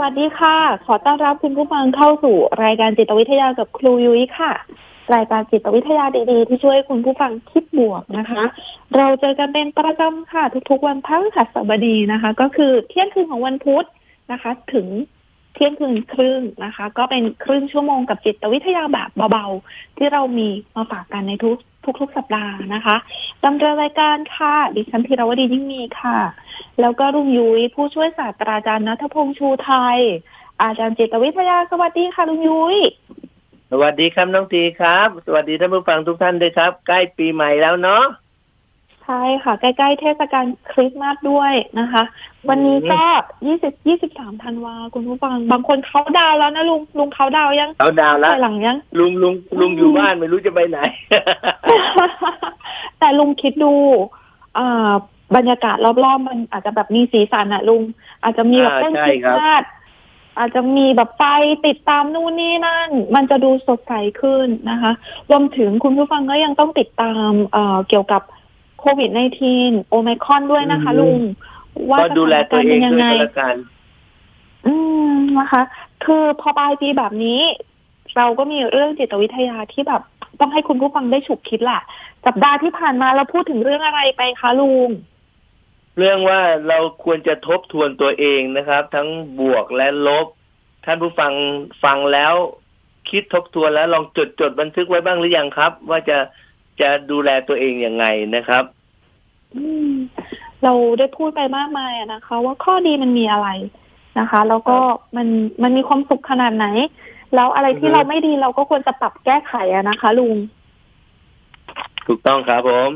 วัสดีค่ะ ขอต้อนรับคุณผู้ฟังเข้าสู่รายการจิตวิทยากับครูยุ้ยค่ะ รายการจิตวิทยาดีๆ ที่ช่วยคุณผู้ฟังคิดบวกนะคะ เราเจอกันเป็นประจำค่ะ ทุกๆวันพฤหัสบดีนะคะ ก็คือเที่ยงคืนของวันพุธนะคะ ถึง เที่ยงคืนครึ่งนะคะ ก็เป็นครึ่งชั่วโมงกับจิตวิทยาแบบเบาๆ ที่เรามีมาฝากกันในทุกทุกๆสัปดาห์นะคะดำเนินรายการค่ะ ดิฉันธีรวดียิ่งมีค่ะ แล้วก็ลุงยุ้ยผู้ช่วยศาสตราจารย์นัทพงษ์ชูไทย อาจารย์จิตวิทยาสวัสดีค่ะลุงยุ้ยสวัสดีครับน้องทีครับ สวัสดีท่านผู้ฟังทุกท่านด้วยครับ ใกล้ปีใหม่แล้วเนาะ ใช่ค่ะ ใกล้ๆเทศกาลคริสต์มาสด้วยนะคะ วันนี้ก็ยี่สิบยี่สิบสามธันวาคุณผู้ฟัง บางคนเขาดาวน์แล้วนะลุงลุงเขาดาวน์ยังเอาดาวแล้วถอยหลังยัง ลุงลุงลุงอยู่บ้านไม่รู้จะไปไหน แต่ลุงคิดดูอ่าบรรยากาศรอบๆ มันอาจจะแบบมีสีสันอะลุง อาจจะมีแบบอ่าเต้นใช่คริสครับต์มาสอาจจะมีแบบไฟติดตามนู่นนี่นั่น มันจะดูสดใสขึ้นนะคะ รวมถึงคุณผู้ฟังก็ยังต้องติดตามเอ่อเกี่ยวกับ โควิด -19 โอไมครอนด้วยนะคะอืมลุง ว่าก็ดูแลตัวเองสถานการณ์เป็นยังด้วยไงก็แล้วกันอืมนะคะ คือพอปลายปีแบบนี้ เราก็มีเรื่องจิตวิทยาที่แบบต้องให้คุณผู้ฟังได้ฉุกคิดแหละสัปดาห์ที่ผ่านมาเราพูดถึงเรื่องอะไรไปคะลุงเรื่องว่าเราควรจะทบทวนตัวเองนะครับ ทั้งบวกและลบ ท่านผู้ฟังฟังแล้ว คิดทบทวนแล้วลองจดจดบันทึกไว้บ้างหรือยังครับ ว่าจะ จะดูแลตัวเองยังไงนะครับ อืม เราได้พูดไปมากมายอะนะคะ ว่าข้อดีมันมีอะไรนะคะ แล้วก็มันมันมีความสุขขนาดไหน แล้วอะไรที่อือฮึเราไม่ดีเราก็ควรจะปรับแก้ไขอะนะคะ ลุง ถูกต้องครับผม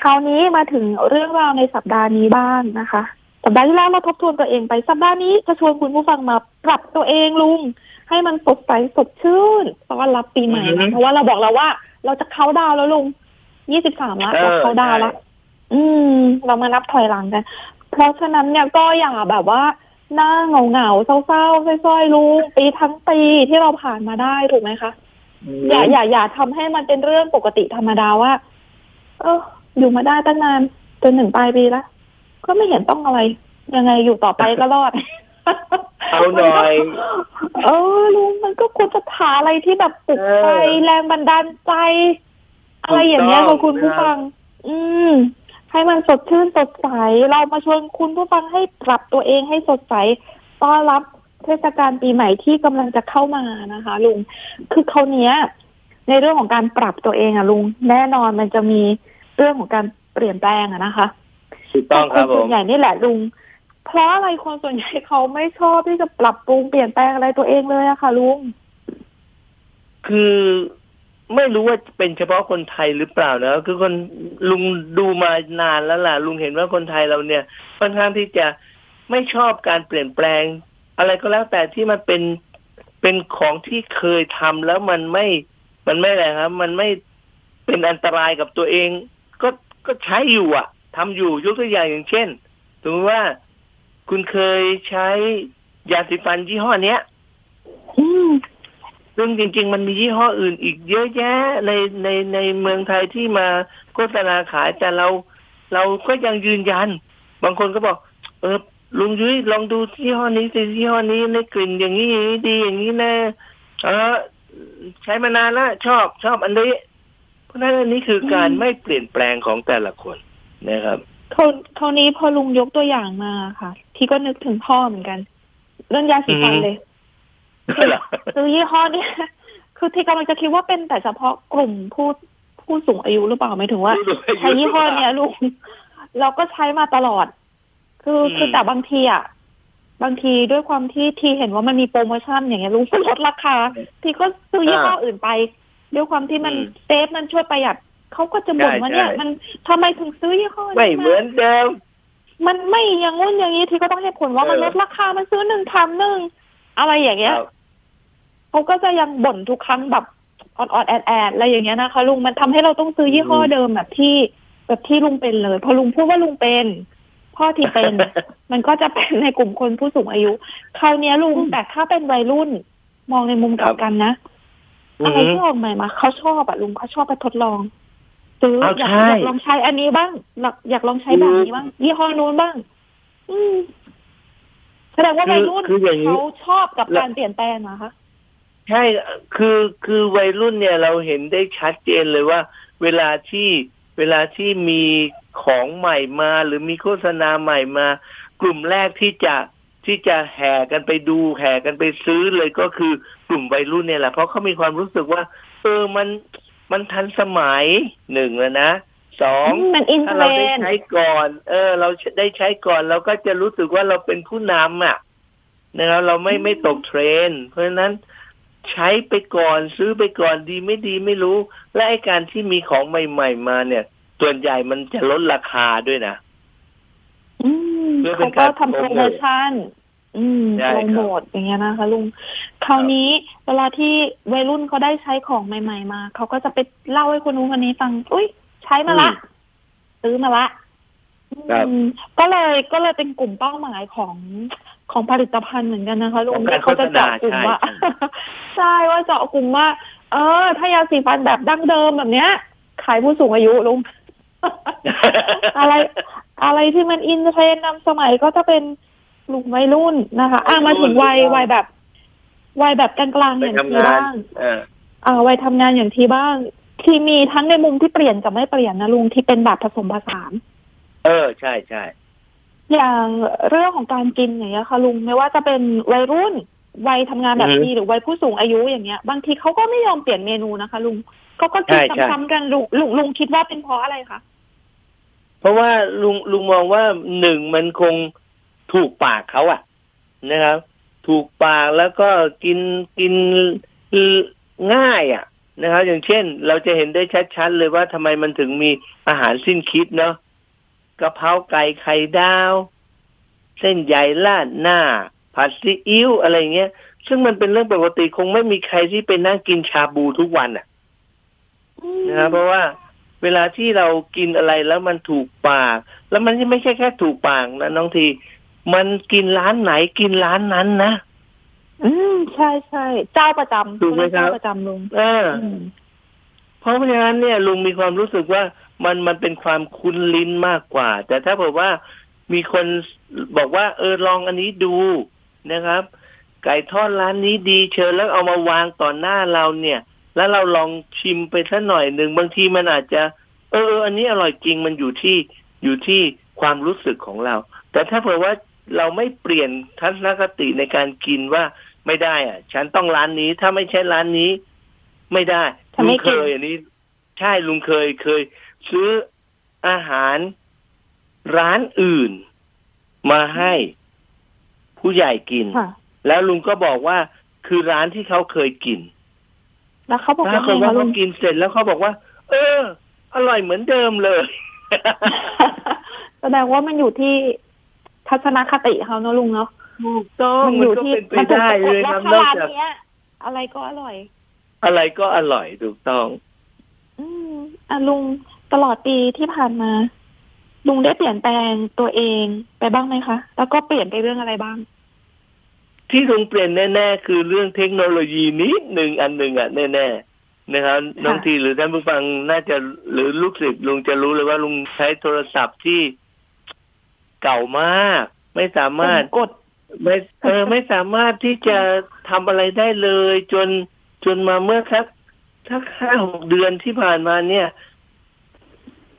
คราวนี้มาถึงเรื่องราวในสัปดาห์นี้บ้างนะคะสัปดาห์ที่แล้วเราทบทวนตัวเองไปสัปดาห์นี้จะชวนคุณผู้ฟังมาปรับตัวเองลุง ให้มันสดใสสดชื่นต้อนรับปีใหม่อือฮึนะเพราะว่าเราบอกแล้วว่า เราจะเข้าดาวน์แล้วลุงยี่สิบสามละเออเราเข้าดาวน์ละใช่อืม เรามานับถอยหลังกัน เพราะฉะนั้นเนี่ยก็อย่าแบบว่าหน้าเหงาเหงาๆเศร้าๆซ้อยๆลุงปีทั้งปีที่เราผ่านมาได้ถูกไหมคะอย่าอย่าอย่าทำให้มันเป็นเรื่องปกติธรรมดาว่า เอออยู่มาได้ตั้งนานจนหนึ่งปลายปีแล้วก็ไม่เห็นต้องอะไร ยังไงอยู่ต่อไปก็รอด เอาหน่อย เออลุงมันก็ควรจะหาอะไรที่แบบปลุกไฟเออแรงบันดาลใจ อะไรอย่างเงี้ยถูค่ะกต้องคุณผู้ฟัง อืม ให้มันสดชื่นสดใส เรามาชวนคุณผู้ฟังให้ปรับตัวเองให้สดใสต้อนรับเทศกาลปีใหม่ที่กำลังจะเข้ามานะคะ ลุง คือเขาวเนี้ย ในเรื่องของการปรับตัวเองอะลุง แน่นอนมันจะมีเรื่องของการเปลี่ยนแปลงอะนะคะถูกต้องครับแต่นผส่วมนใหญ่นี่แหละลุง เพราะอะไรคนส่วนใหญ่เขาไม่ชอบที่จะปรับปรุงเปลี่ยนแปลงอะไรตัวเองเลยอะค่ะลุง คือไม่รู้ว่าเป็นเฉพาะคนไทยหรือเปล่านะคือคนลุงดูมานานแล้วล่ะ ลุงเห็นว่าคนไทยเราเนี่ยค่อนข้างที่จะไม่ชอบการเปลี่ยนแปลง อะไรก็แล้วแต่ที่มันเป็นเป็นของที่เคยทำแล้วมันไม่มันไม่อะไรครับ มันไม่เป็นอันตรายกับตัวเอง ก็ก็ใช้อยู่อะทำอยู่ยกตัวอย่างอย่างเช่นสมมติว่า คุณเคยใช้ยาสีฟันยี่ห้อเนี้ยอืมซึ่งจริง ๆ มันมียี่ห้ออื่นอีกเยอะแยะในในในเมืองไทยที่มาโฆษณาขายแต่เราเราก็ยังยืนยัน บางคนก็บอก เออลุงยุ้ยลองดูยี่ห้อนี้สิยี่ห้อนี้ในกลิ่นอย่างนี้อย่างนี้ดีอย่างนี้นะเออใช้มานานแล้วชอบชอบอันนี้ เพราะฉะนั้นอันนี้คือการอืมไม่เปลี่ยนแปลงของแต่ละคนนะครับ เขาเขาวนี้พอลุงยกตัวอย่างมาค่ะ ที่ก็นึกถึงพ่อเหมือนกัน เรื่องยาสีฟันอือฮึเลยซื้อยี่ห้อเนี้ยคือที่กำลังจะคิดว่าเป็นแต่เฉพาะกลุ่มผู้ผู้สูงอายุหรือเปล่าหมายถึงว่า ใช้ยี่ห้อเนี้ยลุงเราก็ใช้มาตลอด คืออืมคือแต่บางทีอะบางทีด้วยความที่ทีเห็นว่ามันมีโปรโมชั่นอย่างเงี้ยลุงลดราคา ทีก็ซื้อยี่ห้ออื่นไป ด้วยความที่มันอืมเซฟมันช่วยประหยัด เขาก็จะบ่นใช่ว่าเนี่ยใช่มันทำไมถึงซื้อยี่ห้อนี้ไม่เหมือนเดิม มันไม่อย่างงู้นอย่างนี้ทีก็ต้องให้ผลว่าเออมันลดราคามันซื้อหนึ่งแถมหนึ่งอะไรอย่างเงี้ยครับเขาก็จะยังบ่นทุกครั้งแบบออดๆแอดแอดๆอะไรอย่างเงี้ยนะคะลุงมันทำให้เราต้องซื้อยี่ห้อเดิมแบบที่แบบที่ลุงเป็นเลย พอลุงพูดว่าลุงเป็น พ่อที่เป็น มันก็จะเป็นในกลุ่มคนผู้สูงอายุคราวเนี้ยลุงแต่ถ้าเป็นวัยรุ่น มองในมุมกลับกันนะอือะไรมที่ออกใหม่มาเขาชอบอะลุงเขาชอบไปทดลอง ซื้อเอาอยากใช่ อยากลองใช้อันนี้บ้างอยากอยากลองใช้แบบนี้บ้างยี่ห้อนู้นบ้าง อืมแสดงว่าคือวัยรุ่นคืออย่างนี้ เขาชอบกับแล้วการเปลี่ยนแปลงเหรอคะ ใช่คือคือวัยรุ่นเนี่ยเราเห็นได้ชัดเจนเลยว่า เวลาที่เวลาที่มีของใหม่มา หรือมีโฆษณาใหม่มา กลุ่มแรกที่จะที่จะแห่กันไปดูแห่กันไปซื้อเลยก็คือกลุ่มวัยรุ่นเนี่ยแหละเพราะเขามีความรู้สึกว่า เออมัน มันทันสมัยหนึ่งแล้วนะสองมันอินเทถ้ารเราได้นด์ใช้ก่อน เออ เราได้ใช้ก่อน เราก็จะรู้สึกว่าเราเป็นผู้นำอะนะครับเราไม่ไม่ตกเทรนด์เพราะฉะนั้นใช้ไปก่อนซื้อไปก่อนดีไม่ดีไม่รู้ และไอการที่มีของใหม่ ๆ มาเนี่ย ส่วนใหญ่มันจะลดราคาด้วยนะอืมเพื่อเป็เขานก็การทำโปรโมชั่น อืมใช่โปครัรบโมทอย่างเงี้ยนะคะ ลุงคราวนี้เวลาที่วัยรุ่นเขาได้ใช้ของใหม่ ๆ มาเขาก็จะไปเล่าให้คนนู้นคนนี้ฟัง อุ้ยใช้มาละ ซื้อมาละครับอืมก็เลยก็เลยเป็นกลุ่มเป้าหมายของของผลิตภัณฑ์เหมือนกันนะคะลุของงการเขาจะเจาะโฆษณากลุ่มว่าใช่ใช่ว่าเจาะกลุ่มว่า เออ ถ้ายาสีฟันแบบดั้งเดิมแบบเนี้ย ขายผู้สูงอายุลุงอะไร อะไรที่มันอินเทรนด์นำสมัยก็จะเป็น กลุ่มวัยรุ่นนะคะอะมาถึงวัยวัยแบบ วัยแบบกลางๆไปอย่างทำทีงานบ้างเอออ่าวัยทำงานอย่างทีบ้าง ที่มีทั้งในมุมที่เปลี่ยนกับไม่เปลี่ยนนะลุงที่เป็นแบบผสมผสานเออใช่ใช่อย่างเรื่องของการกินอย่างเงี้ยค่ะลุงไม่ว่าจะเป็นวัยรุ่นวัยทำงานแบบทีหรือวัยผู้สูงอายุอย่างเงี้ย บางทีเขาก็ไม่ยอมเปลี่ยนเมนูนะคะลุงเขาก็กินซ้ำๆกันลุงลุงลุงคิดว่าเป็นเพราะอะไรคะเพราะว่าลุงลุงมองว่าหนึ่งมันคง ถูกปากเขาอะนะครับ ถูกปากแล้วก็กินกินง่ายอะนะครับ อย่างเช่น เราจะเห็นได้ชัดๆเลยว่าทำไมมันถึงมีอาหารสิ้นคิดเนาะกะเพราไก่ไข่ดาว เส้นใหญ่ราดหน้า ผัดซีอิ๊วอะไรเงี้ย ซึ่งมันเป็นเรื่องปกติคงไม่มีใครที่ไปนั่งกินชาบูทุกวันอะนะครับเพราะว่าเวลาที่เรากินอะไรแล้วมันถูกปาก แล้วมันไม่ใช่แค่ถูกปากนะน้องที มันกินร้านไหนกินร้านนั้นนะอืมใช่ใช่เจ้าประจำถูกไหมครับเจ้าประจำลุงเอออืมเพราะฉะนั้นเนี่ยลุงมีความรู้สึกว่ามันมันเป็นความคุ้นลิ้นมากกว่า แต่ถ้าบอกว่ามีคนบอกว่า เออลองอันนี้ดูนะครับ ไก่ทอดร้านนี้ดีเชิญแล้วเอามาวางต่อหน้าเราเนี่ย แล้วเราลองชิมไปสักหน่อยหนึ่งบางทีมันอาจจะ เออเอออันนี้อร่อยจริงมันอยู่ที่อยู่ที่ความรู้สึกของเรา แต่ถ้าเผื่อว่า เราไม่เปลี่ยนทัศนคติในการกินว่าไม่ได้อะ ฉันต้องร้านนี้ ถ้าไม่ใช่ร้านนี้ ไม่ได้ฉันลุไม่งกิเคนยอันนี้ ใช่ลุงเคยเคย ซื้ออาหารร้านอื่นมาให้ผู้ใหญ่กินค่ะแล้วลุงก็บอกว่าคือร้านที่เขาเคยกิน แล้วเขาบอกปราว่ากฏไงว่าคะลุเขางกินเสร็จแล้วเขาบอกว่า เออ อร่อยเหมือนเดิมเลย แสดงว่ามันอยู่ที่ ทัศนคติเขาเนอะลุงเนาะถูกต้องมันมัอนยู่ก็ที่เป็นไปมันถูกได้สะกเลดยว่าครับถ้านอกร้านจากเนี้ยอะไรก็อร่อย อะไรก็อร่อยถูกต้อง อืมอะลุงตลอดปีที่ผ่านมา ลุงได้เปลี่ยนแปลงตัวเองไปบ้างไหมคะ แล้วก็เปลี่ยนไปเรื่องอะไรบ้าง ที่ลุงเปลี่ยนแน่ ๆ คือเรื่องเทคโนโลยีนิดหนึ่งอันหนึ่งอะแน่ๆนะครับน้องทีหรือท่านผู้ฟังน่าจะหรือลูกศิษย์ลุงจะรู้เลยว่าลุงใช้โทรศัพท์ที่ เก่ามาก ไม่สามารถกดไม่เออไม่สามารถที่จะทำอะไรได้เลย จนจนมาเมื่อสักสักห้าหกเดือนที่ผ่านมาเนี่ย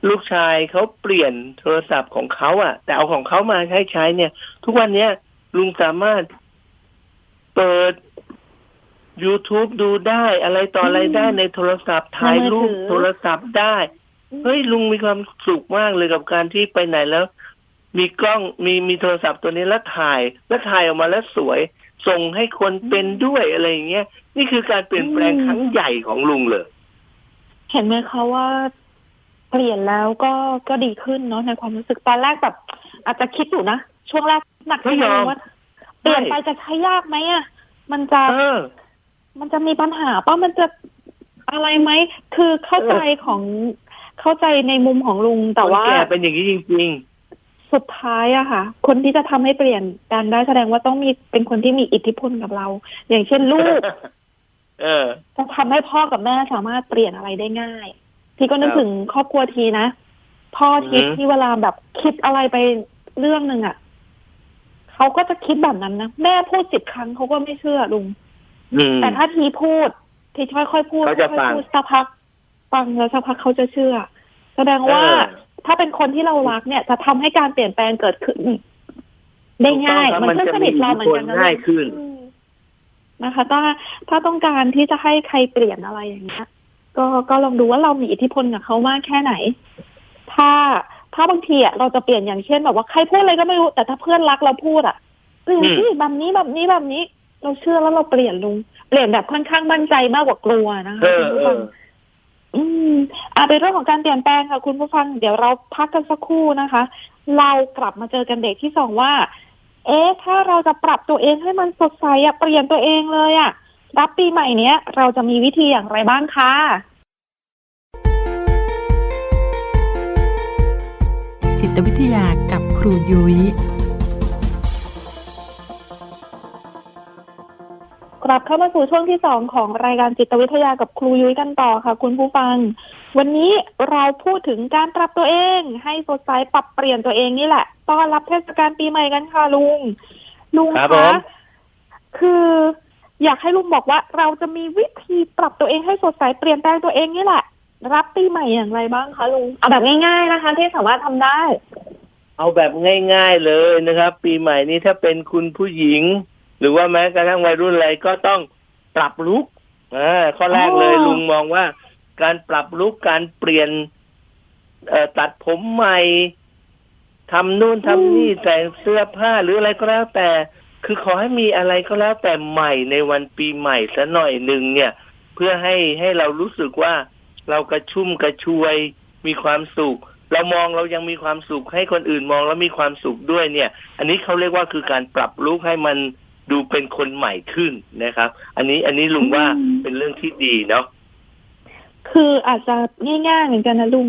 ลูกชายเขาเปลี่ยนโทรศัพท์ของเขาอะแต่เอาของเขามาใช้ใช้เนี่ย ทุกวันเนี้ยลุงสามารถเปิด YouTube ดูได้อะไรต่ออะไรได้ในโทรศัพท์ถ่ายรูปในมือถือโทรศัพท์ได้ เฮ้ยลุงมีความสุขมากเลยกับการที่ไปไหนแล้ว มีกล้องมีมีโทรศัพท์ตัวนี้แล้วถ่าย แล้วถ่ายออกมาแล้วสวย ส่งให้คนเป็นด้วยอะไรอย่างเงี้ยนี่คือการเปลี่ยนแปลงอืมครั้งใหญ่ของลุงเลย เห็นไหมคะว่าเปลี่ยนแล้วก็ก็ดีขึ้นเนาะในความรู้สึกตอนแรกแบบ อาจจะคิดอยู่นะช่วงแรกหนักไม่ยอมว่าเปลี่ยนไปจะใช้ยากไหมอะมันจะเออมันจะมีปัญหาป่ะมันจะอะไรไหมคือเข้าใจของเข้าใจในมุมของลุงแต่ว่าคนแก่เป็นอย่างนี้จริง สุดท้ายอะค่ะ คนที่จะทำให้เปลี่ยนกันได้แสดงว่าต้องมีเป็นคนที่มีอิทธิพลกับเรา อย่างเช่นลูกๆเออจะทำให้พ่อกับแม่สามารถเปลี่ยนอะไรได้ง่ายพี่ก็นึกครับถึงครอบครัวทีนะ พ่อทิศอือหือที่เวลาแบบคิดอะไรไปเรื่องหนึ่งอะเขาก็จะคิดแบบนั้นนะแม่พูดสิบครั้งเขาก็ไม่เชื่อลุงอืมแต่ถ้าทีพูด ทีค่อยๆพูดเขาจะค่อยฟังๆพูดสักพักฟังแล้วสักพักเขาจะเชื่อ แสดงว่าเออ ถ้าเป็นคนที่เรารักเนี่ย จะทำให้การเปลี่ยนแปลงเกิดขึ้น ได้ง่ายถูกต้องครับมันก็มันจะสนิทเราเหมือนกันนะมีอิทธิพลง่ายขึ้นอืมนะคะถ้าถ้าต้องการที่จะให้ใครเปลี่ยนอะไรอย่างเงี้ยก็ก็ลองดูว่าเรามีอิทธิพลกับเขามากแค่ไหน ถ้าถ้าบางทีอะเราจะเปลี่ยนอย่างเช่นแบบว่าใครพูดอะไรก็ไม่รู้ แต่ถ้าเพื่อนรักเราพูดอะเปลี่ยนอืมที่แบบนี้แบบนี้แบบนี้ เราเชื่อแล้วเราเปลี่ยนลุงเปลี่ยนแบบค่อนข้างมั่นใจมากกว่ากลัวนะคะ อืมอ่าเป็นเรื่องของการเปลี่ยนแปลงค่ะ คุณผู้ฟังเดี๋ยวเราพักกันสักครู่นะคะ เรากลับมาเจอกันเด็กที่สองว่า เอ๊ะ ถ้าเราจะปรับตัวเองให้มันสดใสอะเปลี่ยนตัวเองเลยอะรับปีใหม่เนี้ย เราจะมีวิธีอย่างไรบ้างคะจิตวิทยากับครูยุย้ย กลับเข้ามาสู่ช่วงที่สองของรายการจิตวิทยากับครูยุ้ยกันต่อค่ะ คุณผู้ฟัง วันนี้เราพูดถึงการปรับตัวเอง ให้สดใสปรับเปลี่ยนตัวเองนี่แหละต้อนรับเทศกาลปีใหม่กันค่ะลุง ลุงครับผคะมคืออยากให้ลุงบอกว่าเราจะมีวิธีปรับตัวเองให้สดใสเปลี่ยนแปลงตัวเองนี่แหละ รับปีใหม่อย่างไรบ้างคะลุงเอาแบบง่าย ๆนะคะ ที่สามารถทำได้ เอาแบบง่าย ๆเลยนะครับ ปีใหม่นี้ถ้าเป็นคุณผู้หญิง หรือว่าแม้กระทั่งวัยรุ่นอะไรก็ต้องปรับลุกอ่าข้อแรกเลยอ๋อลุงมองว่า การปรับลุกการเปลี่ยนเอ่อตัดผมใหม่ทำนู่นทำนี่แต่งเสื้อผ้าหรืออะไรก็แล้วแต่ คือขอให้มีอะไรก็แล้วแต่ใหม่ในวันปีใหม่สัหน่อยหนึ่งเนี่ย เพื่อให้ให้เรารู้สึกว่าเรากระชุ่มกระชวยมีความสุข เรามองเรายังมีความสุขให้คนอื่นมองแล้วมีความสุขด้วยเนี่ย อันนี้เขาเรียกว่าคือการปรับลุกให้มัน ดูเป็นคนใหม่ขึ้นนะครับ อันนี้อันนี้ลุงว่าอืมเป็นเรื่องที่ดีเนาะคืออาจจะง่ายๆเหมือนกันนะลุง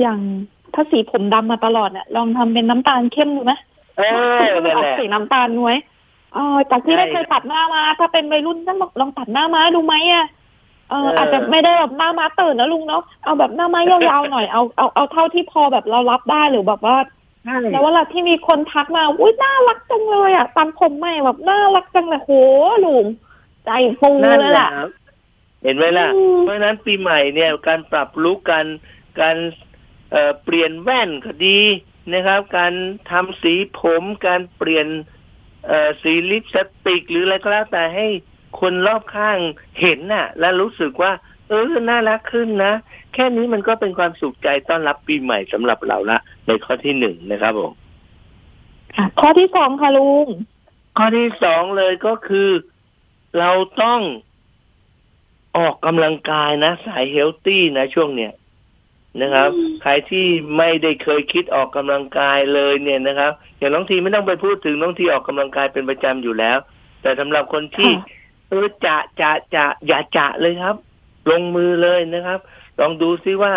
อย่างถ้าสีผมดำมาตลอดเนี่ยลองทำเป็นน้ำตาลเข้มดูไหมเออนั่นออกแหละสีน้ำตาลน้วยเออจากที่ใช่ได้เคยตัดหน้ามา ถ้าเป็นวัยรุ่นก็ลองลองตัดหน้ามาดูไหมอะเออเออออาจจะไม่ได้แบบหน้ามาตื่นนะลุงเนาะเอาแบบหน้าม้ายาวๆหน่อยเอาเอาเอาเท่าที่พอแบบเรารับได้หรือแบบว่า ใช่แล้วเวลาที่มีคนทักมาอุ้ยน่ารักจังเลยอะตัดผมใหม่แบบน่ารักจังเลยโหลุงใจฟูนั่นเลยแหแหละละครับเห็นไหมล่ะ อืม เพราะฉะนั้นปีใหม่เนี่ยการปรับลุกการการเอ่อเปลี่ยนแว่นก็ดีนะครับ การทำสีผมการเปลี่ยนเอ่อสีลิปสติกหรืออะไรก็แล้วแต่ให้คนรอบข้างเห็นน่ะ และรู้สึกว่า เออ น่ารักขึ้นนะ แค่นี้มันก็เป็นความสุขใจต้อนรับปีใหม่สำหรับเราละในข้อที่หนึ่งนะครับผมค่ะข้อที่สองค่ะลุง ข้อที่สองเลยก็คือเราต้องออกกำลังกายนะ สายเฮลตี้นะช่วงเนี้ยนะครับอืมใครที่ไม่ได้เคยคิดออกกำลังกายเลยเนี่ยนะครับ อย่างน้องทีไม่ต้องไปพูดถึงน้องทีออกกำลังกายเป็นประจำอยู่แล้ว แต่สำหรับคนที่ค่ะเออจะจะจะอย่าจะเลยครับ ลงมือเลยนะครับ ลองดูซิว่า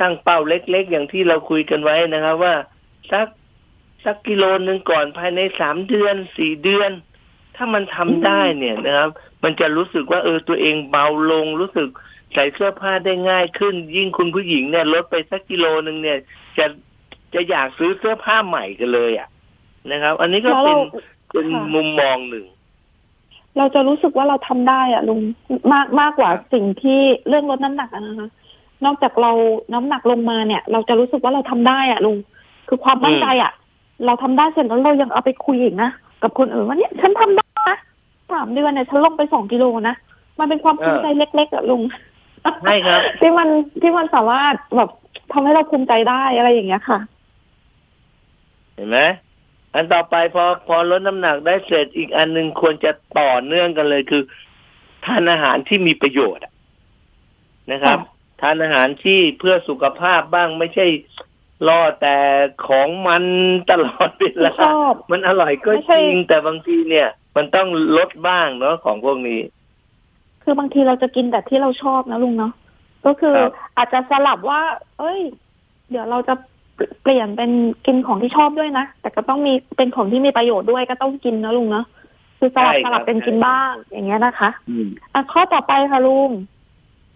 ตั้งเป้าเล็กๆ อย่างที่เราคุยกันไว้นะครับ ว่าสักสักกิโลหนึ่งก่อนภายในสามเดือนสี่เดือน ถ้ามันทำได้เนี่ยนะครับ มันจะรู้สึกว่าเออตัวเองเบาลงรู้สึกใส่เสื้อผ้าได้ง่ายขึ้น ยิ่งคุณผู้หญิงเนี่ยลดไปสักกิโลหนึ่งเนี่ย จะจะอยากซื้อเสื้อผ้าใหม่กันเลยอะนะครับ อันนี้ก็แล้วเป็เรานเป็นค่ะมุมมองหนึ่ง เราจะรู้สึกว่าเราทำได้อะลุงมากมากกว่าสิ่งที่เรื่องลดน้ำหนักอะนะคะนอกจากเราน้ำหนักลงมาเนี่ย เราจะรู้สึกว่าเราทำได้อะลุงคือความมั่นใจอะเราทำได้เสร็จแล้วเรายังเอาไปคุยอีกนะกับคนอื่นว่าเนี่ยฉันทำได้นะสามเดือนเนี่ยฉันลงไปสองกิโลนะมันเป็นความภูมิใจเล็กๆอะลุงใช่ครับที่มันที่มันสามารถแบบทำให้เราภูมิใจได้อะไรอย่างเงี้ยค่ะ เห็นไหม อันต่อไปพอพอลดน้ำหนักได้เสร็จอีกอันหนึ่งควรจะต่อเนื่องกันเลยคือ ทานอาหารที่มีประโยชน์อะนะครับค่ะทานอาหารที่เพื่อสุขภาพบ้างไม่ใช่รอแต่ของมันตลอดเวลาชอบมันอร่อยก็ไม่จใช่ริง แต่บางทีเนี่ย มันต้องลดบ้างเนาะของพวกนี้ คือบางทีเราจะกินแต่ที่เราชอบนะลุงเนาะก็คือครับอาจจะสลับว่า เอ้ย เดี๋ยวเราจะ เปลี่ยนเป็นกินของที่ชอบด้วยนะ แต่ก็ต้องมีเป็นของที่มีประโยชน์ด้วยก็ต้องกินนะลุงเนาะคือสลับสลับเป็นกินบ้างอย่างเงี้ยนะคะอืม อะข้อต่อไปค่ะลุง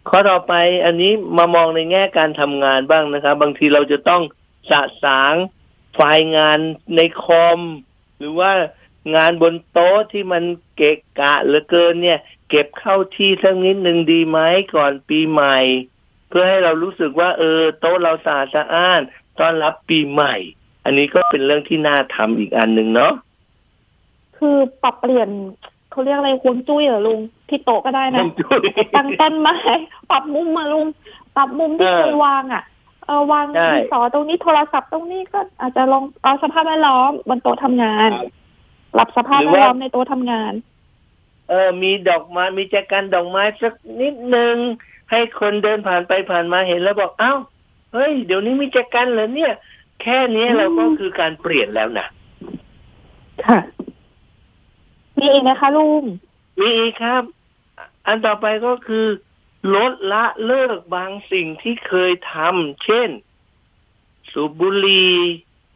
ข้อต่อไปอันนี้มามองในแง่การทำงานบ้างนะครับ บางทีเราจะต้องสะสางไฟล์งานในคอม หรือว่างานบนโต๊ะที่มันเกะกะเหลือเกินเนี่ย เก็บเข้าที่สักนิดหนึ่งดีไหมก่อนปีใหม่ เพื่อให้เรารู้สึกว่า เออ โต๊ะเราสะอาดสะอ้าน ต้อนรับปีใหม่ อันนี้ก็เป็นเรื่องที่น่าทำอีกอันหนึ่งเนาะคือปรับเปลี่ยนเขาเรียกอะไรควงจุ้ยเหรอลุงที่โต๊ะก็ได้นะฮวงจุ้ยตั้งต้นไม้ปรับมุมมาลุง ปรับมุมที่เออเคยวางอะเออวางใช่ดินสอตรงนี้โทรศัพท์ตรงนี้ก็อาจจะลองเอาสภาพแวดล้อมบนโต๊ะทำงานปรับสภาพแวดล้อมในโต๊ะทำงาน เออ มีดอกไม้มีแจกันดอกไม้สักนิดหนึ่งให้คนเดินผ่านไปผ่านมาเห็นแล้วบอกเอ้า เฮ้ย เดี๋ยวนี้มีแจกันเหรอเนี่ย แค่นี้เราก็คือการเปลี่ยนแล้วนะค่ะ มีอีกไหมคะลุงมีอีกครับ อันต่อไปก็คือ ลดละเลิกบางสิ่งที่เคยทำเช่น สูบบุหรี่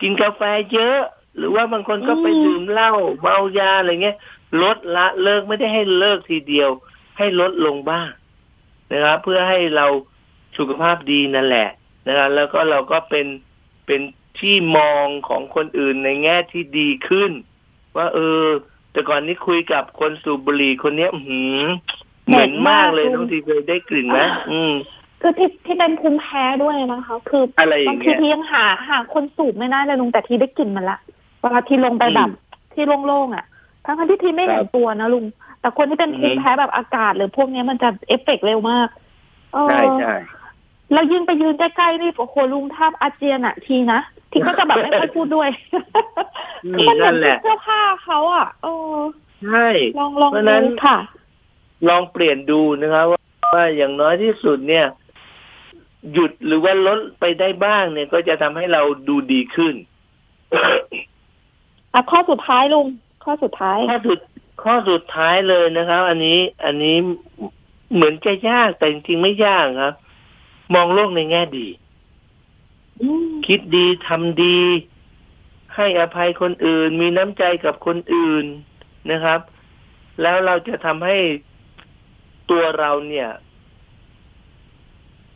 กินกาแฟเยอะ หรือว่าบางคนก็ไปอืมดื่มเหล้าเมายาอะไรเงี้ยลดละเลิกไม่ได้ให้เลิกทีเดียว ให้ลดลงบ้างนะครับ เพื่อให้เราสุขภาพดีนั่นแหละ นะครับแล้วก็เราก็เป็นเป็นที่มองของคนอื่นในแง่ที่ดีขึ้น ว่า เออ แต่ก่อนนี้คุยกับคนสูบบุหรี่คนเนี้ยอื้อหือเหม็นมากเลยเหม็นมากน้องทีเคยได้กลิ่นไหมอืมคือที่ที่เป็นภูมิแพ้ด้วยนะคะ คืออะไรอย่าบางงทีเงี้ยที่ยังหาหาคนสูบไม่ได้เลยลุงแต่ทีได้กลิ่นมันละเวลาที่ลงไปอืมแบบที่โล่งๆอะทั้งๆที่ทีไม่เห็ครันบตัวนะลุงแต่คนที่เป็นอือฮึภูมิแพ้แบบอากาศหรือพวกเนี้ยมันจะเอฟเฟกต์เร็วมากเออใช่ใช่ แล้วยิ่งไปยืนใกล้ๆนี่โอ้โหลุงท่าอาเจียนอะทีนะทีก็จะแบบไม่ค่อยพูดด้วยอืมคือมันเหมืนั่อนนแหละเสื้อผ้าเขาอะเออใช่ลองลองเพราะดูฉะนั้นค่ะ ลองเปลี่ยนดูนะครับว่าว่าอย่างน้อยที่สุดเนี่ย หยุดหรือว่าลดไปได้บ้างเนี่ย ก็จะทำให้เราดูดีขึ้นอะข้อสุดท้ายลุงข้อสุดท้าย ข้อสุดข้อสุดท้ายเลยนะครับ อันนี้ อันนี้เหมือนจะยากแต่จริงๆไม่ยากครับ มองโลกในแง่ดีอืมคิดดีทำดี ให้อภัยคนอื่น มีน้ำใจกับคนอื่นนะครับ แล้วเราจะทำให้ตัวเราเนี่ย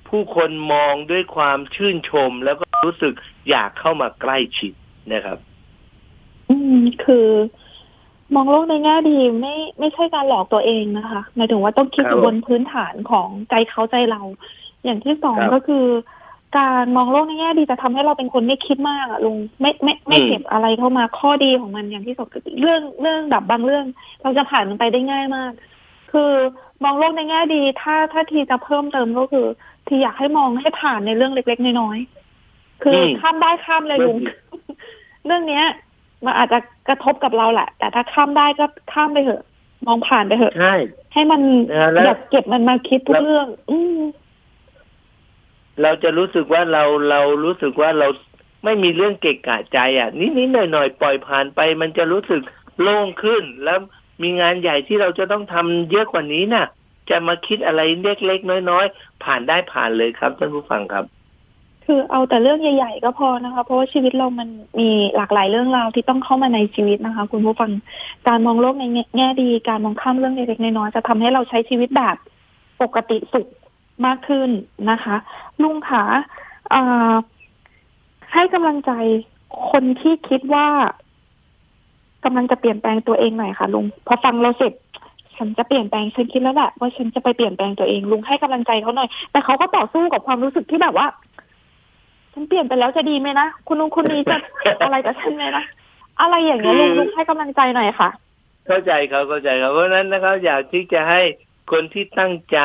ผู้คนมองด้วยความชื่นชมแล้วก็รู้สึกอยากเข้ามาใกล้ชิดนะครับ อืมคือ มองโลกในแง่ดีไม่ไม่ใช่การหลอกตัวเองนะคะหมายถึงว่าต้องคิดครับอยู่บนพื้นฐานของใจเขาใจเรา อย่างที่สองครับ ก็คือ การมองโลกในแง่ดีจะทำให้เราเป็นคนไม่คิดมากอะลุงไม่ไม่ไม่อืมเก็บอะไรเข้ามาข้อดีของมันอย่างที่สองคือเรื่องเรื่องแบบบางเรื่อง เราจะผ่านมันไปได้ง่ายมาก คือมองโลกในแง่ดี ถ้าถ้าทีจะเพิ่มเติมก็คือทีอยากให้มองให้ผ่านในเรื่องเล็กๆน้อยๆคืออม ข้ามได้ข้ามเลยลุง เรื่องเนี้ย มันอาจจะกระทบกับเราแหละ แต่ถ้าข้ามได้ก็ข้ามไปเถอะ มองผ่านไปเถอะ ใช่ ให้มันนะแล้ว อย่าเก็บมันมาคิดทุกแล้ว เรื่อง อืม เราจะรู้สึกว่าเราเรารู้สึกว่าเราไม่มีเรื่องเกะกะใจอะนิดนิดหน่อยหน่อยๆปล่อยผ่านไป มันจะรู้สึกโล่งขึ้น แล้วมีงานใหญ่ที่เราจะต้องทำเยอะกว่านี้น่ะ จะมาคิดอะไรเล็กๆน้อยๆ ผ่านได้ผ่านเลยครับท่านผู้ฟังครับ คือเอาแต่เรื่องใหญ่ ๆ ก็พอนะคะ เพราะว่าชีวิตเรามันมีหลากหลายเรื่องราวที่ต้องเข้ามาในชีวิตนะคะ คุณผู้ฟังการมองโลกในแง่ดีการมองข้ามเรื่องเล็กๆน้อยๆจะทำให้เราใช้ชีวิตแบบปกติสุข มากขึ้นนะคะ ลุงคะให้กำลังใจคนที่คิดว่ากำลังจะเปลี่ยนแปลงตัวเองหน่อยค่ะ ลุงพอฟังเราเสร็จ ฉันจะเปลี่ยนแปลงฉันคิดแล้วแหละว่าฉันจะไปเปลี่ยนแปลงตัวเอง ลุงให้กำลังใจเขาหน่อย แต่เขาก็ต่อสู้กับความรู้สึกที่แบบว่าฉันเปลี่ยนไปแล้วจะดีไหมนะคุณลุงคนนี้จะอะไรกับฉันไหมนะอะไรอย่างเงี้ยลุงลุงให้กำลังใจหน่อยค่ะ เข้าใจเขาเข้าใจเขาเพราะนั้นนะครับอยากที่จะให้คนที่ตั้งใจ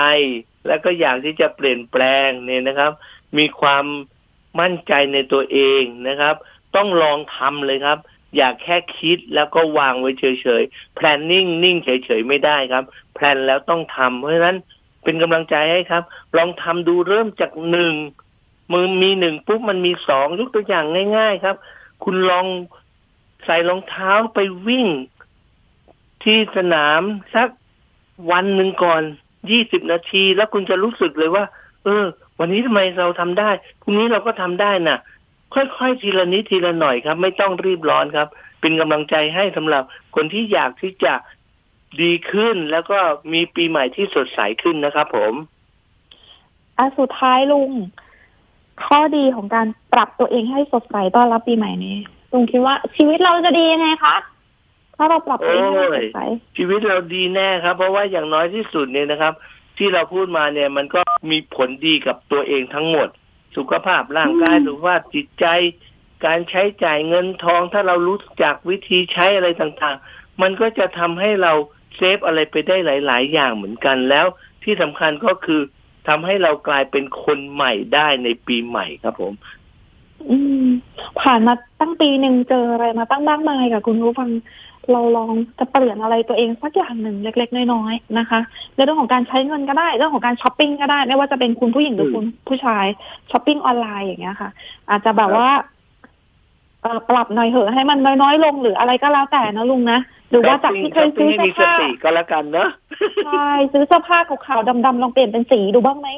แล้วก็อยากที่จะเปลี่ยนแปลงเนี่ยนะครับ มีความมั่นใจในตัวเองนะครับ ต้องลองทำเลยครับ อย่าแค่คิดแล้วก็วางไว้เฉยๆแพลนนิ่งนิ่งเฉยๆ ไม่ได้ครับ แพลนแล้วต้องทำเพราะฉะนั้นเป็นกำลังใจให้ครับ ลองทำดูเริ่มจากหนึ่งมือมีหนึ่งปุ๊บมันมีสองยกตัวอย่างง่าย ๆ ครับ คุณลองใส่รองเท้าไปวิ่งที่สนามสักวันหนึ่งก่อน ยี่สิบนาที แล้วคุณจะรู้สึกเลยว่า เออ วันนี้ทำไมเราทำได้พรุ่งนี้เราก็ทำได้น่ะ ค่อยๆทีละนิดทีละหน่อยครับ ไม่ต้องรีบร้อนครับ เป็นกำลังใจให้สำหรับคนที่อยากที่จะดีขึ้นแล้วก็มีปีใหม่ที่สดใสขึ้นนะครับผมอะสุดท้ายลุง ข้อดีของการปรับตัวเองให้สดใสต้อนรับปีใหม่นี้ลุงคิดว่าชีวิตเราจะดียังไงคะ ถ้าเราปรับตัวเองให้สดใสชีวิตเราดีแน่ครับ เพราะว่าอย่างน้อยที่สุดเนี่ยนะครับ ที่เราพูดมาเนี่ยมันก็มีผลดีกับตัวเองทั้งหมด สุขภาพร่างกายอืมสุขภาพจิตใจ การใช้จ่ายเงินทอง ถ้าเรารู้จักวิธีใช้อะไรต่างๆ มันก็จะทำให้เราเซฟอะไรไปได้หลาย ๆ อย่างเหมือนกันแล้ว ที่สำคัญก็คือทำให้เรากลายเป็นคนใหม่ได้ในปีใหม่ครับผม อืม ผ่านมาตั้งปีหนึ่งเจออะไรมาตั้งมากมายกับคุณผู้ฟัง เราลองจะเปลี่ยนอะไรตัวเองสักอย่างหนึ่งเล็ก ๆ น้อยๆนะคะในเรื่องของการใช้เงินก็ได้เรื่องของการช้อปปิ้งก็ได้ ไม่ว่าจะเป็นคุณผู้หญิงหรืออืมคุณผู้ชายช้อปปิ้งออนไลน์อย่างเงี้ยค่ะ อาจจะแบบว่าเอ่อปรับหน่อยเหอะให้มันน้อยๆลงหรืออะไรก็แล้วแต่นะลุงนะหรือว่าจากที่เคยซื้อช้ปปิ้งเสื้อให้มีสผ้าติก็แล้วกันเนอะใช่ซื้อเสื้อผ้าขาวๆดำๆลองเปลี่ยนเป็นสีดูบ้างไหม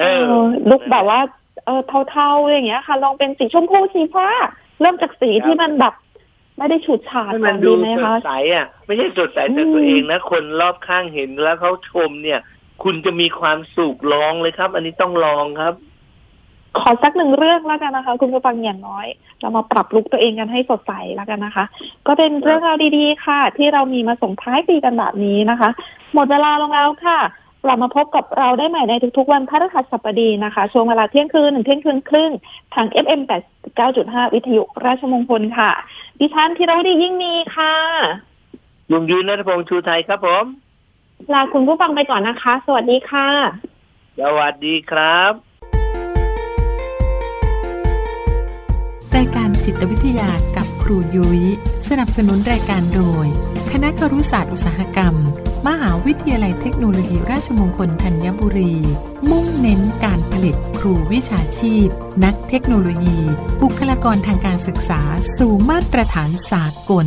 เออลุกแบบว่าเออเทาๆอย่างเงี้ยค่ะ ลองเป็นสีชมพูสีฟ้า เริ่มจากสีครับที่มันแบบ ไม่ได้ฉูดฉาดให้ก่มัอนนดูดีไหมสคะดใสอะ ไม่ใช่สดใสแต่อืมตัวเองนะ คนรอบข้างเห็นแล้วเขาชมเนี่ย คุณจะมีความสุขลองเลยครับ อันนี้ต้องลองครับ ขอสักหนึ่งเรื่องแล้วกันนะคะ คุณผู้ฟังอย่างน้อย เรามาปรับลุกตัวเองกันให้สดใสแล้วกันนะคะ ก็เป็นเรื่องราวดีๆค่ะ ที่เรามีมาส่งท้ายปีกันแบบนี้นะคะ หมดเวลาลงแล้วค่ะ กลับมาพบกับเราได้ใหม่ในทุกๆ วันพฤหัสบดีนะคะ ช่วงเวลาเที่ยงคืนถึงเที่ยงคืนครึ่ง ทาง FM 89.5 วิทยุราชมงคลค่ะ ดิฉันธีรวดียิ่งมีค่ะลุงยืนนัทพงษ์ชูไทยครับผม ลาคุณผู้ฟังไปก่อนนะคะ สวัสดีค่ะ สวัสดีครับ รายการจิตวิทยากับครูยุย้ยสนับสนุนรายการโดย คณะครุศาสตร์อุตสาหกรรม มหาวิทยาลัยเทคโนโลยีราชมงคลธัญบุรี มุ่งเน้นการผลิตครูวิชาชีพ นักเทคโนโลยี บุคลากรทางการศึกษาสู่มาตรฐานสากล